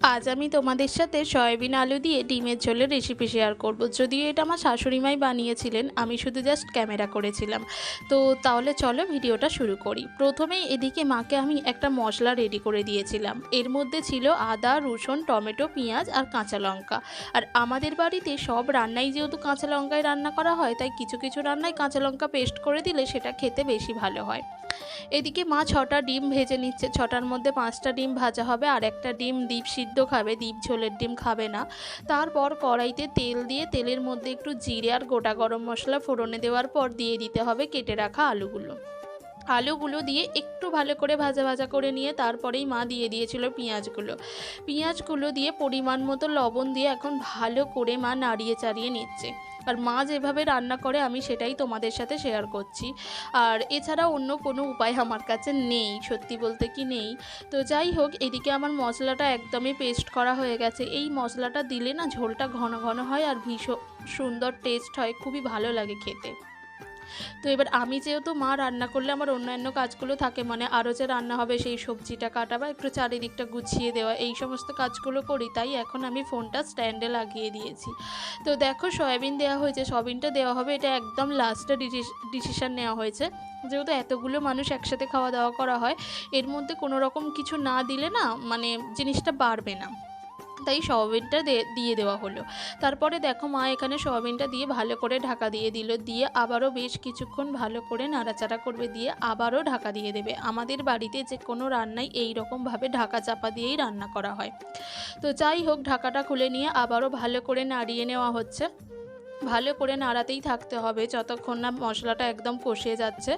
আজ আমি তোমাদের সাথে সয়াবিন আলু দিয়ে ডিমের ঝোলের রেসিপি শেয়ার করব। যদিও এটা আমার শাশুড়িমাই বানিয়েছিলেন, আমি শুধু জাস্ট ক্যামেরা করেছিলাম। তো তাহলে চলো ভিডিওটা শুরু করি। প্রথমেই এদিকে মাকে আমি একটা মশলা রেডি করে দিয়েছিলাম। এর মধ্যে ছিল আদা, রসুন, টমেটো, পেঁয়াজ আর কাঁচা লঙ্কা। আর আমাদের বাড়িতে সব রান্নাই যেহেতু কাঁচা লঙ্কায় রান্না করা হয়, তাই কিছু কিছু রান্নায় কাঁচা লঙ্কা পেস্ট করে দিলে সেটা খেতে বেশি ভালো হয়। এদিকে মা ছটা ডিম ভেজে নিচ্ছে। ছটার মধ্যে পাঁচটা ডিম ভাজা হবে আর একটা ডিম ডিপ সিদ্ধ খাবে ডিপ ঝোলের ডিম খাবে না। তারপর কড়াইতে তেল দিয়ে তেলের মধ্যে একটু জিরে আর গোটা গরম মশলা ফোড়নে দেওয়ার পর দিয়ে দিতে হবে কেটে রাখা আলুগুলো। আলুগুলো দিয়ে একটু ভালো করে ভাজা ভাজা করে নিয়ে তারপরেই মা দিয়ে দিয়েছিল পেঁয়াজগুলো। পেঁয়াজগুলো দিয়ে পরিমাণ মতো লবণ দিয়ে এখন ভালো করে মা নাড়িয়ে চাড়িয়ে নিচ্ছে। আর মা যেভাবে রান্না করে, আমি সেটাই তোমাদের সাথে শেয়ার করছি। আর এছাড়া অন্য কোনো উপায় আমার কাছে নেই, সত্যি বলতে কি নেই। তো যাই হোক, এদিকে আমার মশলাটা একদমই পেস্ট করা হয়ে গেছে। এই মশলাটা দিলে না ঝোলটা ঘন ঘন হয় আর ভীষণ সুন্দর টেস্ট হয়, খুবই ভালো লাগে খেতে। তো এবার আমি যেহেতু মা, রান্না করলে আমার অন্যান্য কাজগুলো থাকে মানে আরও যে রান্না হবে সেই সবজিটা কাটা বা একটু চারিদিকটা গুছিয়ে দেওয়া, এই সমস্ত কাজগুলো করি, তাই এখন আমি ফোনটা স্ট্যান্ডে লাগিয়ে দিয়েছি। তো দেখো, সয়াবিন দেওয়া হয়েছে, সয়াবিনটা দেওয়া হবে, এটা একদম লাস্টে ডিসিশন নেওয়া হয়েছে। যেহেতু এতগুলো মানুষ একসাথে খাওয়া দাওয়া করা হয়, এর মধ্যে কোনো রকম কিছু না দিলে না মানে জিনিসটা বাড়বে না। তাই সোয়াবিনটা দিয়ে দেওয়া হলো। তারপরে দেখো মা এখানে সোয়াবিনটা দিয়ে ভালো করে ঢাকা দিয়ে দিল। দিয়ে আবারও বেশ কিছুক্ষণ ভালো করে নাড়াচাড়া করবে। দিয়ে আবারও ঢাকা দিয়ে দেবে। আমাদের বাড়িতে যে কোনো রান্নাই এই রকমভাবে ঢাকা চাপা দিয়েই রান্না করা হয়। তো যাই হোক, ঢাকাটা খুলে নিয়ে আবারও ভালো করে নাড়িয়ে নেওয়া হচ্ছে। ভালো করে নাড়াতেই থাকতে হবে যতক্ষণ না মশলাটা একদম কষিয়ে যাচ্ছে।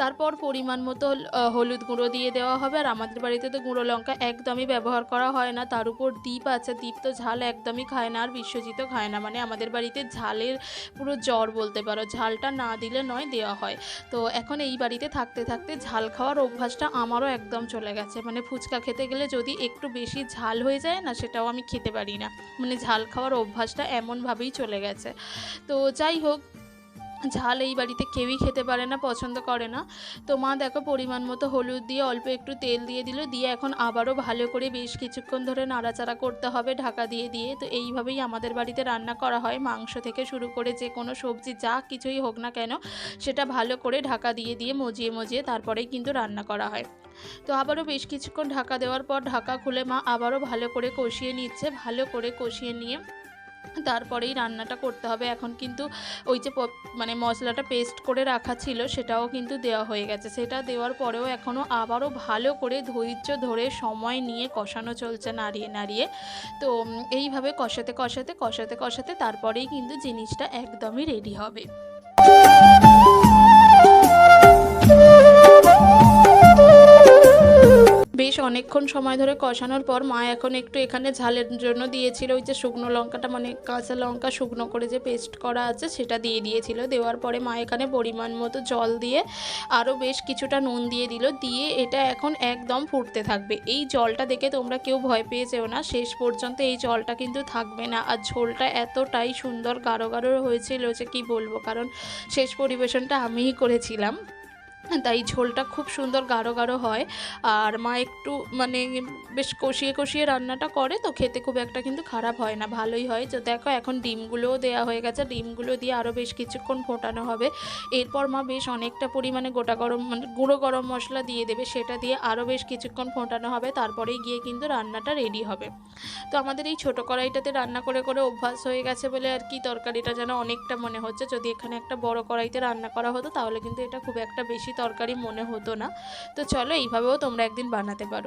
তারপর পরিমাণ মতো হলুদ গুঁড়ো দিয়ে দেওয়া হবে। আর আমাদের বাড়িতে তো গুঁড়ো লঙ্কা একদমই ব্যবহার করা হয় না। তার উপর দ্বীপ আছে। দ্বীপ তো ঝাল একদমই খায় না, আর বিশ্বজিৎও খায় না। মানে আমাদের বাড়িতে ঝালের পুরো জ্বর বলতে পারো। ঝালটা না দিলে নয়, দেওয়া হয়। তো এখন এই বাড়িতে থাকতে থাকতে ঝাল খাওয়ার অভ্যাসটা আমারও একদম চলে গেছে। মানে ফুচকা খেতে গেলে যদি একটু বেশি ঝাল হয়ে যায় না, সেটাও আমি খেতে পারি না। মানে ঝাল খাওয়ার অভ্যাসটা এমনভাবেই চলে গেছে। তো যাই হোক, ঝাল এই বাড়িতে কেউই খেতে পারে না, পছন্দ করে না। তো মা দেখো পরিমাণ মতো হলুদ দিয়ে অল্প একটু তেল দিয়ে দিল, দিয়ে এখন আবারও ভালো করে বেশ কিছুক্ষণ ধরে নাড়াচাড়া করতে হবে ঢাকা দিয়ে দিয়ে। তো এইভাবেই আমাদের বাড়িতে রান্না করা হয়, মাংস থেকে শুরু করে যে কোনো সবজি যা কিছুই হোক না কেন, সেটা ভালো করে ঢাকা দিয়ে দিয়ে মজিয়ে মজিয়ে তারপরেই কিন্তু রান্না করা হয়। তো আবারও বেশ কিছুক্ষণ ঢাকা দেওয়ার পর ঢাকা খুলে মা আবারও ভালো করে কষিয়ে নিচ্ছে, ভালো করে কষিয়ে নিয়ে তারপরেই রান্নাটা করতে হবে। এখন কিন্তু ওই যে মানে মশলাটা পেস্ট করে রাখা ছিল, সেটাও কিন্তু দেওয়া হয়ে গেছে। সেটা দেওয়ার পরেও এখনও আবারও ভালো করে ধৈর্য ধরে সময় নিয়ে কষানো চলছে নাড়িয়ে নাড়িয়ে। তো এইভাবে কষাতে কষাতে কষাতে কষাতে তারপরেই কিন্তু জিনিসটা একদমই রেডি হবে। অনেকক্ষণ সময় ধরে কষানোর পর মা এখন একটু এখানে ঝালের জন্য দিয়েছিল। ওই যে শুকনো লঙ্কাটা মানে কাঁচা লঙ্কা শুকনো করে যে পেস্ট করা আছে সেটা দিয়ে দিয়েছিল। দেওয়ার পরে মা এখানে পরিমাণ মতো জল দিয়ে আরও বেশ কিছুটা নুন দিয়ে দিল। দিয়ে এটা এখন একদম ফুটতে থাকবে। এই জলটা দেখে তোমরা কেউ ভয় পেয়ে যেও না। শেষ পর্যন্ত এই জলটা কিন্তু থাকবে না। আর ঝোলটা এতটাই সুন্দর গাঢ় গাঢ় হয়েছিল যে কি বলব? কারণ শেষ পরিবেশনটা আমিই করেছিলাম। তাই ঝোলটা খুব সুন্দর গাঢ় গাঢ় হয়। আর মা একটু মানে বেশ কষিয়ে কষিয়ে রান্নাটা করে, তো খেতে খুব একটা কিন্তু খারাপ হয় না, ভালোই হয়। তো দেখো এখন ডিমগুলোও দেওয়া হয়ে গেছে, ডিমগুলো দিয়ে আরও বেশ কিছুক্ষণ ফোটানো হবে। এরপর মা বেশ অনেকটা পরিমাণে গোটা গরম মানে গুঁড়ো গরম মশলা দিয়ে দেবে, সেটা দিয়ে আরও বেশ কিছুক্ষণ ফোটানো হবে, তারপরেই গিয়ে কিন্তু রান্নাটা রেডি হবে। তো আমাদের এই ছোটো কড়াইটাতে রান্না করে করে অভ্যাস হয়ে গেছে বলে আর কি তরকারিটা যেন অনেকটা মনে হচ্ছে। যদি এখানে একটা বড় কড়াইতে রান্না করা হতো, তাহলে কিন্তু এটা খুব একটা বেশি তরকারি মনে হতো না। তো চলো এইভাবেও তোমরা একদিন বানাতে পারো।